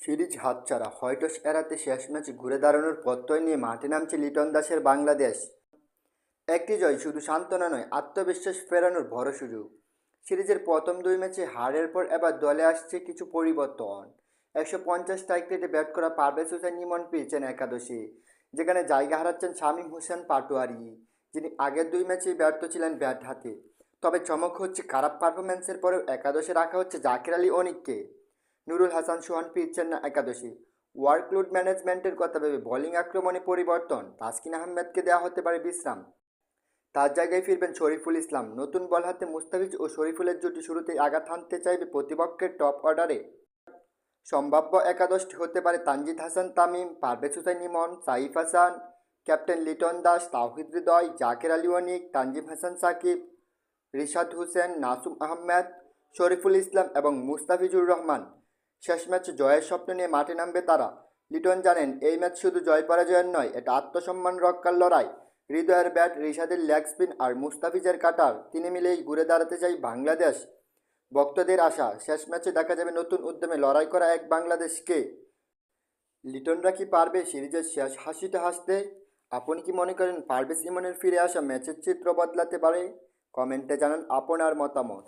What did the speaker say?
Series হাতছাড়া। Whites এড়াতে শেষ ম্যাচে ঘুরে দাঁড়ানোর প্রত্যয় নিয়ে মাঠে নামছে লিটন দাসের বাংলাদেশ। একটি জয় শুধু সান্ত্বনা নয়, আত্মবিশ্বাস ফেরানোর বড় সুযোগ। সিরিজের প্রথম দুই ম্যাচে হারের পর এবার দলে আসছে কিছু পরিবর্তন। একশো পঞ্চাশ স্ট্রাইক রেটে ব্যাট করা পারভেজ হোসেন নিমন পেয়েছেন একাদশে, যেখানে জায়গা হারাচ্ছেন শামীম হোসেন পাটোয়ারি, যিনি আগের দুই ম্যাচেই ব্যর্থ ছিলেন ব্যাট হাতে। তবে চমক হচ্ছে, খারাপ পারফরম্যান্সের পরেও একাদশে রাখা হচ্ছে জাকির আলী অনিককে। নুরুল হাসান, সোহান ফিরছেন না একাদশী। ওয়ার্কলোড ম্যানেজমেন্টের কথা ভেবে বোলিং আক্রমণে পরিবর্তন, তাসকিন আহমেদকে দেওয়া হতে পারে বিশ্রাম। তার জায়গায় ফিরবেন শরীফুল ইসলাম। নতুন বল হাতে মুস্তাফিজ ও শরীফুলের জুটি শুরুতেই আঘাত হানতে চাইবে প্রতিপক্ষের টপ অর্ডারে। সম্ভাব্য একাদশটি হতে পারে তানজিদ হাসান, তামিম, পারভেজ হুসাইন, ইমন, সাইফ হাসান, ক্যাপ্টেন লিটন দাস, তাওহিদ হৃদয়, জাকের আলী অনিক, তানজিম হাসান সাকিব, রিশাদ হোসেন, নাসুম আহমেদ, শরীফুল ইসলাম এবং মুস্তাফিজুর রহমান। শেষ ম্যাচে জয়ের স্বপ্ন নিয়ে মাঠে নামবে তারা। লিটন জানেন, এই ম্যাচ শুধু জয় পরাজয়ের নয়, এটা আত্মসম্মান রক্ষার লড়াই। হৃদয়ের ব্যাট, রিশাদের লেগ স্পিন আর মুস্তাফিজের কাটার, তিনি মিলেই ঘুরে দাঁড়াতে চাই বাংলাদেশ। ভক্তদের আশা, শেষ ম্যাচে দেখা যাবে নতুন উদ্যমে লড়াই করা এক বাংলাদেশকে। লিটনরা কি পারবে সিরিজের শেষ হাসিতে হাসতে? আপনি কি মনে করেন পারভেজ ইমনের ফিরে আসা ম্যাচের চিত্র বদলাতে পারে? কমেন্টে জানান আপনার মতামত।